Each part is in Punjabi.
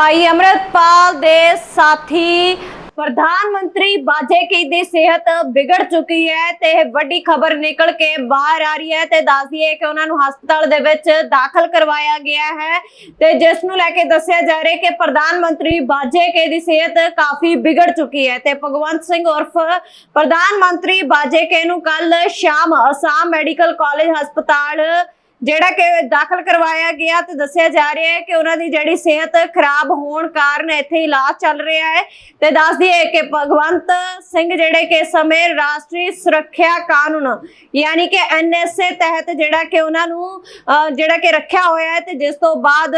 ਭਾਈ ਅਮਰਤਪਾਲ ਦੇ ਸਾਥੀ ਪ੍ਰਧਾਨ ਮੰਤਰੀ ਬਾਜੇਕੀ ਦੀ ਸਿਹਤ ਵਿਗੜ ਚੁੱਕੀ ਹੈ ਤੇ ਇਹ ਵੱਡੀ ਖਬਰ ਨਿਕਲ ਕੇ ਬਾਹਰ ਆ ਰਹੀ ਹੈ ਤੇ ਦੱਸਦੀ ਹੈ ਕਿ ਉਹਨਾਂ ਨੂੰ ਹਸਪਤਾਲ ਦੇ ਵਿੱਚ ਦਾਖਲ ਕਰਵਾਇਆ ਗਿਆ ਹੈ ਤੇ ਜਿਸ ਨੂੰ ਲੈ ਕੇ ਦੱਸਿਆ ਜਾ ਰਿਹਾ ਕਿ ਪ੍ਰਧਾਨ ਮੰਤਰੀ ਬਾਜੇਕੇ ਦੀ ਸਿਹਤ ਕਾਫੀ ਵਿਗੜ ਚੁੱਕੀ ਹੈ ਤੇ ਭਗਵੰਤ ਸਿੰਘ ਉਰਫ ਪ੍ਰਧਾਨ ਮੰਤਰੀ ਬਾਜੇਕੇ ਨੂੰ ਕੱਲ ਸ਼ਾਮ ਅਸਾਮ ਮੈਡੀਕਲ ਕਾਲਜ ਹਸਪਤਾਲ ਜਿਹੜਾ ਕਿ ਦਾਖਲ ਕਰਵਾਇਆ ਗਿਆ ਤੇ ਦੱਸਿਆ ਜਾ ਰਿਹਾ ਹੈ ਕਿ ਉਹਨਾਂ ਦੀ ਜਿਹੜੀ ਸਿਹਤ ਖਰਾਬ ਹੋਣ ਕਾਰਨ ਇੱਥੇ ਇਲਾਜ ਚੱਲ ਰਿਹਾ ਹੈ ਤੇ ਦੱਸਦੀ ਹੈ ਕਿ ਭਗਵੰਤ ਸਿੰਘ ਜਿਹੜੇ ਕਿ ਸਮੇਂ ਰਾਸ਼ਟਰੀ ਸੁਰੱਖਿਆ ਕਾਨੂੰਨ ਯਾਨੀ ਕਿ ਐਨਐਸਏ ਤਹਿਤ ਜਿਹੜਾ ਕਿ ਉਹਨਾਂ ਨੂੰ ਅਹ, ਜਿਹੜਾ ਕਿ ਰੱਖਿਆ ਹੋਇਆ ਹੈ ਤੇ ਜਿਸ ਤੋਂ ਬਾਅਦ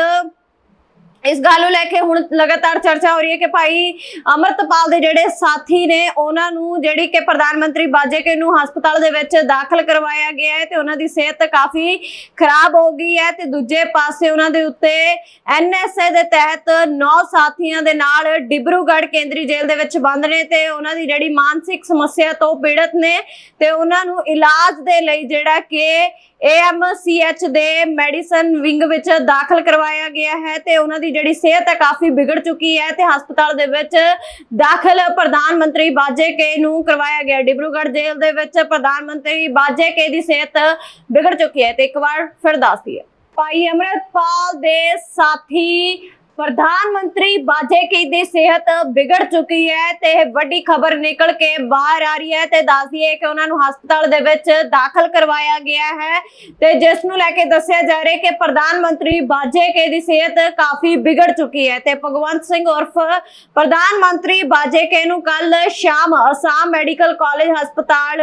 ਇਸ ਗੱਲ ਨੂੰ ਲੈ ਕੇ ਹੁਣ ਲਗਾਤਾਰ ਚਰਚਾ ਹੋ ਰਹੀ ਹੈ ਕਿ ਭਾਈ ਅਮਰਤਪਾਲ ਦੇ ਜਿਹੜੇ ਸਾਥੀ ਨੇ, ਉਹਨਾਂ ਨੂੰ ਜਿਹੜੀ ਕਿ ਪ੍ਰਧਾਨ ਮੰਤਰੀ ਬਾਜੇਕੇ ਨੂੰ ਹਸਪਤਾਲ ਦੇ ਵਿੱਚ ਦਾਖਲ ਕਰਵਾਇਆ ਗਿਆ ਹੈ ਤੇ ਉਹਨਾਂ ਦੀ ਸਿਹਤ ਕਾਫੀ ਖਰਾਬ ਹੋ ਗਈ ਹੈ ਤੇ ਦੂਜੇ ਪਾਸੇ ਉਹਨਾਂ ਦੇ ਉੱਤੇ ਐਨਐਸਏ ਦੇ ਤਹਿਤ 9 ਸਾਥੀਆਂ ਦੇ ਨਾਲ ਡਿਬਰੂਗੜ੍ਹ ਕੇਂਦਰੀ ਜੇਲ੍ਹ ਦੇ ਵਿੱਚ ਬੰਦ ਨੇ ਤੇ ਉਹਨਾਂ ਦੀ ਜਿਹੜੀ ਮਾਨਸਿਕ ਸਮੱਸਿਆ ਤੋਂ ਪੀੜਤ ਨੇ ਤੇ ਉਹਨਾਂ ਨੂੰ ਇਲਾਜ ਦੇ ਲਈ ਜਿਹੜਾ ਕਿ ਏਐਮਸੀਐਚ ਦੇ ਮੈਡੀਸਨ ਵਿੰਗ ਵਿੱਚ ਦਾਖਲ ਕਰਵਾਇਆ ਗਿਆ ਹੈ ਤੇ ਉਹਨਾਂ ਦੀ ਜਿਹੜੀ ਸਿਹਤ ਹੈ ਕਾਫੀ ਵਿਗੜ ਚੁੱਕੀ ਹੈ ਤੇ ਹਸਪਤਾਲ ਦੇ ਵਿੱਚ ਦਾਖਲ ਪ੍ਰਧਾਨ ਮੰਤਰੀ ਬਾਜੇਕੇ ਨੂੰ ਕਰਵਾਇਆ ਗਿਆ। ਡਿਬਰੂਗੜ੍ਹ ਜੇਲ੍ਹ ਦੇ ਵਿੱਚ ਪ੍ਰਧਾਨ ਮੰਤਰੀ ਬਾਜੇਕੇ ਦੀ ਸਿਹਤ ਵਿਗੜ ਚੁੱਕੀ ਹੈ ਤੇ ਇੱਕ ਵਾਰ ਫਿਰ ਦੱਸਦੀ ਹੈ ਭਾਈ ਅਮਰਤਪਾਲ ਦੇ ਸਾਥੀ ਪ੍ਰਧਾਨ ਮੰਤਰੀ ਬਾਜੇਕੀ ਦੀ ਸਿਹਤ ਵਿਗੜ ਚੁੱਕੀ ਹੈ ਤੇ ਇਹ ਵੱਡੀ ਖਬਰ ਨਿਕਲ ਕੇ ਬਾਹਰ ਆ ਰਹੀ ਹੈ ਤੇ ਦੱਸਦੀ ਹੈ ਕਿ ਉਹਨਾਂ ਨੂੰ ਹਸਪਤਾਲ ਦੇ ਵਿੱਚ ਦਾਖਲ ਕਰਵਾਇਆ ਗਿਆ ਹੈ ਤੇ ਜਿਸ ਨੂੰ ਲੈ ਕੇ ਦੱਸਿਆ ਜਾ ਰਿਹਾ ਕਿ ਪ੍ਰਧਾਨ ਮੰਤਰੀ ਬਾਜੇਕੇ ਦੀ ਸਿਹਤ ਕਾਫੀ ਵਿਗੜ ਚੁੱਕੀ ਹੈ ਤੇ ਭਗਵੰਤ ਸਿੰਘ ਉਰਫ ਪ੍ਰਧਾਨ ਮੰਤਰੀ ਬਾਜੇਕੇ ਨੂੰ ਕੱਲ ਸ਼ਾਮ ਅਸਾਮ ਮੈਡੀਕਲ ਕਾਲਜ ਹਸਪਤਾਲ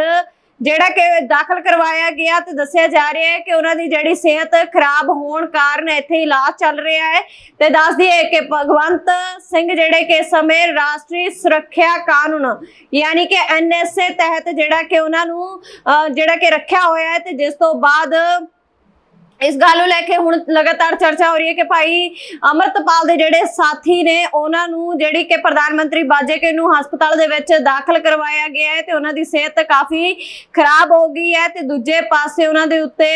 ਜਿਹੜਾ ਕਿ ਦਾਖਲ ਕਰਵਾਇਆ ਗਿਆ ਤੇ ਦੱਸਿਆ ਜਾ ਰਿਹਾ ਹੈ ਕਿ ਉਹਨਾਂ ਦੀ ਜਿਹੜੀ ਸਿਹਤ ਖਰਾਬ ਹੋਣ ਕਾਰਨ ਇੱਥੇ ਇਲਾਜ ਚੱਲ ਰਿਹਾ ਹੈ ਤੇ ਦੱਸਦੀ ਹੈ ਕਿ ਭਗਵੰਤ ਸਿੰਘ ਜਿਹੜੇ ਕਿ ਸਮੇਂ ਰਾਸ਼ਟਰੀ ਸੁਰੱਖਿਆ ਕਾਨੂੰਨ ਯਾਨੀ ਕਿ ਐਨਐਸਏ ਤਹਿਤ ਜਿਹੜਾ ਕਿ ਉਹਨਾਂ ਨੂੰ ਅਹ, ਜਿਹੜਾ ਕਿ ਰੱਖਿਆ ਹੋਇਆ ਹੈ ਤੇ ਜਿਸ ਤੋਂ ਬਾਅਦ ਇਸ ਗੱਲ ਨੂੰ ਲੈ ਕੇ ਹੁਣ ਲਗਾਤਾਰ ਚਰਚਾ ਹੋ ਰਹੀ ਹੈ ਕਿ ਭਾਈ ਅਮਰਤਪਾਲ ਦੇ ਜਿਹੜੇ ਸਾਥੀ ਨੇ, ਉਹਨਾਂ ਨੂੰ ਜਿਹੜੀ ਕਿ ਪ੍ਰਧਾਨ ਮੰਤਰੀ ਬਾਜੇਕੇ ਨੂੰ ਹਸਪਤਾਲ ਦੇ ਵਿੱਚ ਦਾਖਲ ਕਰਵਾਇਆ ਗਿਆ ਹੈ ਤੇ ਉਹਨਾਂ ਦੀ ਸਿਹਤ ਕਾਫੀ ਖਰਾਬ ਹੋ ਗਈ ਹੈ ਤੇ ਦੂਜੇ ਪਾਸੇ ਉਹਨਾਂ ਦੇ ਉੱਤੇ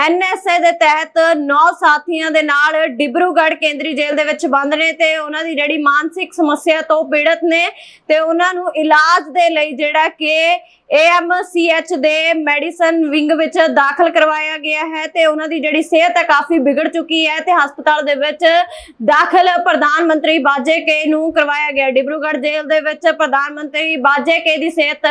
ਐਨਐਸਏ ਦੇ ਤਹਿਤ 9 ਸਾਥੀਆਂ ਦੇ ਨਾਲ ਡਿਬਰੂਗੜ੍ਹ ਕੇਂਦਰੀ ਜੇਲ੍ਹ ਦੇ ਵਿੱਚ ਬੰਦ ਨੇ ਤੇ ਉਹਨਾਂ ਦੀ ਜਿਹੜੀ ਮਾਨਸਿਕ ਸਮੱਸਿਆ ਤੋਂ ਪੀੜਤ ਨੇ ਤੇ ਉਹਨਾਂ ਨੂੰ ਇਲਾਜ ਦੇ ਲਈ ਜਿਹੜਾ ਕਿ ਏਐਮਸੀਐਚ ਦੇ ਮੈਡੀਸਨ ਵਿੰਗ ਵਿੱਚ ਦਾਖਲ ਕਰਵਾਇਆ ਗਿਆ ਹੈ ਤੇ ਉਹਨਾਂ ਦੀ ਜਿਹੜੀ ਸਿਹਤ ਹੈ ਕਾਫੀ ਵਿਗੜ ਚੁੱਕੀ ਹੈ ਤੇ ਹਸਪਤਾਲ ਦੇ ਵਿੱਚ ਦਾਖਲ ਪ੍ਰਧਾਨ ਮੰਤਰੀ ਬਾਜੇਕੇ ਨੂੰ ਕਰਵਾਇਆ ਗਿਆ। ਡਿਬਰੂਗੜ੍ਹ ਜੇਲ੍ਹ ਦੇ ਵਿੱਚ ਪ੍ਰਧਾਨ ਮੰਤਰੀ ਬਾਜੇਕੇ ਦੀ ਸਿਹਤ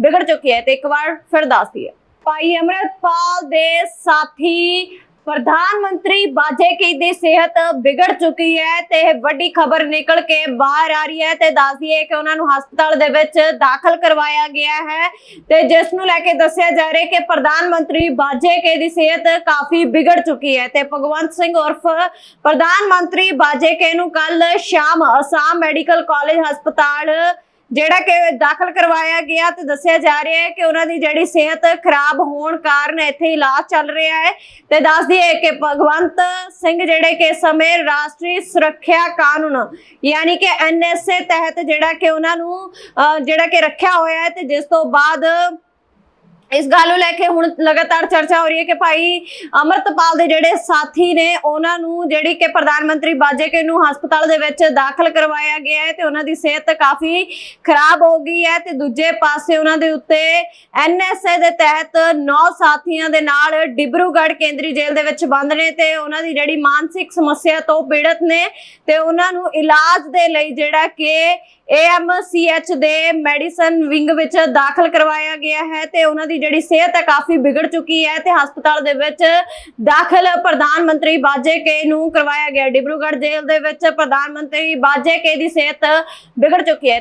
ਵਿਗੜ ਚੁੱਕੀ ਹੈ ਤੇ ਇੱਕ ਵਾਰ ਫਿਰ ਦੱਸਦੀ ਹੈ। ਭਾਈ ਅਮਰਤਪਾਲ ਦੇ ਸਾਥੀ ਪ੍ਰਧਾਨ ਮੰਤਰੀ ਬਾਜੇਕੀ ਦੀ ਸਿਹਤ ਵਿਗੜ ਚੁੱਕੀ ਹੈ ਤੇ ਇਹ ਵੱਡੀ ਖਬਰ ਨਿਕਲ ਕੇ ਬਾਹਰ ਆ ਰਹੀ ਹੈ ਤੇ ਦੱਸਦੀ ਹੈ ਕਿ ਉਹਨਾਂ ਨੂੰ ਹਸਪਤਾਲ ਦੇ ਵਿੱਚ ਦਾਖਲ ਕਰਵਾਇਆ ਗਿਆ ਹੈ ਤੇ ਜਿਸ ਨੂੰ ਲੈ ਕੇ ਦੱਸਿਆ ਜਾ ਰਿਹਾ ਕਿ ਪ੍ਰਧਾਨ ਮੰਤਰੀ ਬਾਜੇਕੇ ਦੀ ਸਿਹਤ ਕਾਫੀ ਵਿਗੜ ਚੁੱਕੀ ਹੈ ਤੇ ਭਗਵੰਤ ਸਿੰਘ ਉਰਫ ਪ੍ਰਧਾਨ ਮੰਤਰੀ ਬਾਜੇਕੇ ਨੂੰ ਕੱਲ ਸ਼ਾਮ ਅਸਾਮ ਮੈਡੀਕਲ ਕਾਲਜ ਹਸਪਤਾਲ ਜਿਹੜਾ ਕਿ ਦਾਖਲ ਕਰਵਾਇਆ ਗਿਆ ਤੇ ਦੱਸਿਆ ਜਾ ਰਿਹਾ ਹੈ ਕਿ ਉਹਨਾਂ ਦੀ ਜਿਹੜੀ ਸਿਹਤ ਖਰਾਬ ਹੋਣ ਕਾਰਨ ਇੱਥੇ ਇਲਾਜ ਚੱਲ ਰਿਹਾ ਹੈ ਤੇ ਦੱਸਦੀ ਹੈ ਕਿ ਭਗਵੰਤ ਸਿੰਘ ਜਿਹੜੇ ਕਿ ਸਮੇਂ ਰਾਸ਼ਟਰੀ ਸੁਰੱਖਿਆ ਕਾਨੂੰਨ ਯਾਨੀ ਕਿ ਐਨਐਸਏ ਤਹਿਤ ਜਿਹੜਾ ਕਿ ਉਹਨਾਂ ਨੂੰ ਅਹ, ਜਿਹੜਾ ਕਿ ਰੱਖਿਆ ਹੋਇਆ ਹੈ ਤੇ ਜਿਸ ਤੋਂ ਬਾਅਦ ਇਸ ਗੱਲ ਨੂੰ ਲੈ ਕੇ ਹੁਣ ਲਗਾਤਾਰ ਚਰਚਾ ਹੋ ਰਹੀ ਹੈ ਕਿ ਭਾਈ ਅਮਰਤਪਾਲ ਦੇ ਜਿਹੜੇ ਸਾਥੀ ਨੇ, ਉਹਨਾਂ ਨੂੰ ਜਿਹੜੀ ਕਿ ਪ੍ਰਧਾਨ ਮੰਤਰੀ ਬਾਜੇਕੇ ਨੂੰ ਹਸਪਤਾਲ ਦੇ ਵਿੱਚ ਦਾਖਲ ਕਰਵਾਇਆ ਗਿਆ ਹੈ ਤੇ ਉਹਨਾਂ ਦੀ ਸਿਹਤ ਕਾਫੀ ਖਰਾਬ ਹੋ ਗਈ ਹੈ ਤੇ ਦੂਜੇ ਪਾਸੇ ਉਹਨਾਂ ਦੇ ਉੱਤੇ ਐਨਐਸਏ ਦੇ ਤਹਿਤ 9 ਸਾਥੀਆਂ ਦੇ ਨਾਲ ਡਿਬਰੂਗੜ੍ਹ ਕੇਂਦਰੀ ਜੇਲ੍ਹ ਦੇ ਵਿੱਚ ਬੰਦ ਨੇ ਤੇ ਉਹਨਾਂ ਦੀ ਜਿਹੜੀ ਮਾਨਸਿਕ ਸਮੱਸਿਆ ਤੋਂ ਪੀੜਤ ਨੇ ਤੇ ਉਹਨਾਂ ਨੂੰ ਇਲਾਜ ਦੇ ਲਈ ਜਿਹੜਾ ਕਿ ਏਐਮਸੀਐਚ ਦੇ ਮੈਡੀਸਨ ਵਿੰਗ ਵਿੱਚ ਦਾਖਲ ਕਰਵਾਇਆ ਗਿਆ ਹੈ ਤੇ ਉਹਨਾਂ ਦੀ ਜਿਹੜੀ ਸਿਹਤ ਹੈ ਕਾਫੀ ਵਿਗੜ ਚੁੱਕੀ ਹੈ ਤੇ ਹਸਪਤਾਲ ਦੇ ਵਿੱਚ ਦਾਖਲ ਪ੍ਰਧਾਨ ਮੰਤਰੀ ਬਾਜੇਕੇ ਨੂੰ ਕਰਵਾਇਆ ਗਿਆ। ਡਿਬਰੂਗੜ੍ਹ ਜੇਲ੍ਹ ਦੇ ਵਿੱਚ ਪ੍ਰਧਾਨ ਮੰਤਰੀ ਬਾਜੇਕੇ ਦੀ ਸਿਹਤ ਵਿਗੜ ਚੁੱਕੀ ਹੈ।